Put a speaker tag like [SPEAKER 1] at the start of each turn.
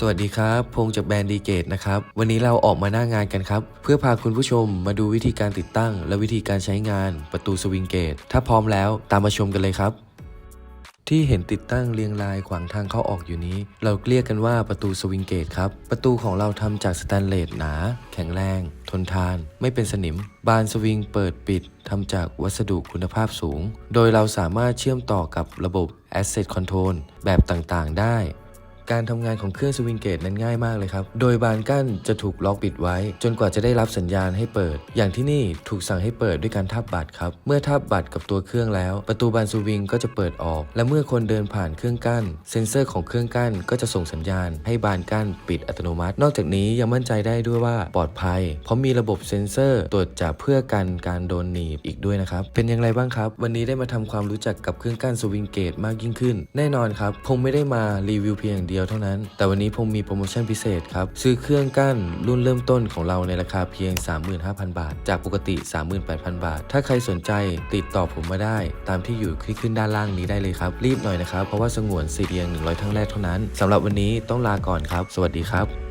[SPEAKER 1] สวัสดีครับ พงษ์จากแบรนด์ดีเกตนะครับ วันนี้เราออกมาหน้างานกันครับ เพื่อพาคุณผู้ชมมาดูวิธีการติดตั้ง และวิธีการใช้งานประตูสวิงเกต ถ้าพร้อมแล้วตามมาชมกันเลยครับ ที่เห็นติดตั้งเรียงรายขวางทางเข้าออกอยู่นี้ เราเรียกกันว่าประตูสวิงเกตครับ ประตูของเราทำจากสแตนเลสหนา แข็งแรง ทนทาน ไม่เป็นสนิม บานสวิงเปิดปิดทำจากวัสดุคุณภาพสูง โดยเราสามารถเชื่อมต่อกับระบบ Asset Control แบบต่างๆ ได้ การทำงานของเครื่องสวิงเกตนั้นง่ายมากเลยครับ โดยบานกั้นจะถูกล็อกปิดไว้ จนกว่าจะได้รับสัญญาณให้เปิด อย่างที่นี่ถูกสั่งให้เปิดด้วยการทับบัตรครับ เมื่อทับบัตรกับตัวเครื่องแล้ว ประตูบานสวิงก็จะเปิดออก และเมื่อคนเดินผ่านเครื่องกั้น เซ็นเซอร์ของเครื่องกั้นก็จะส่งสัญญาณ ให้บานกั้นปิดอัตโนมัติ นอกจากนี้ยังมั่นใจได้ด้วยว่าปลอดภัย เพราะมีระบบเซ็นเซอร์ตรวจจับเพื่อกันการโดนหนีบอีกด้วยนะครับ เป็นอย่างไรบ้างครับ วันนี้ได้มาทำความรู้จักกับเครื่องกั้นสวิงเกตมากยิ่งขึ้น แน่นอนครับผมไม่ได้มารีวิวเพียงอย่างเดียวเท่านั้น แต่วันนี้ผมมีโปรโมชั่นพิเศษครับ ซื้อเครื่องกั้นรุ่นเริ่มต้นของเราในราคาเพียง 35,000 บาท จากปกติ 38,000 บาท ถ้าใครสนใจติดต่อผมมาได้ ตามที่อยู่ที่ขึ้นด้านล่างนี้ได้เลยครับ รีบหน่อยนะครับ เพราะว่าสงวนสิทธิ์เพียง 100ทั้งแรกเท่านั้นสำหรับวันนี้ต้องลาก่อนครับ สวัสดีครับ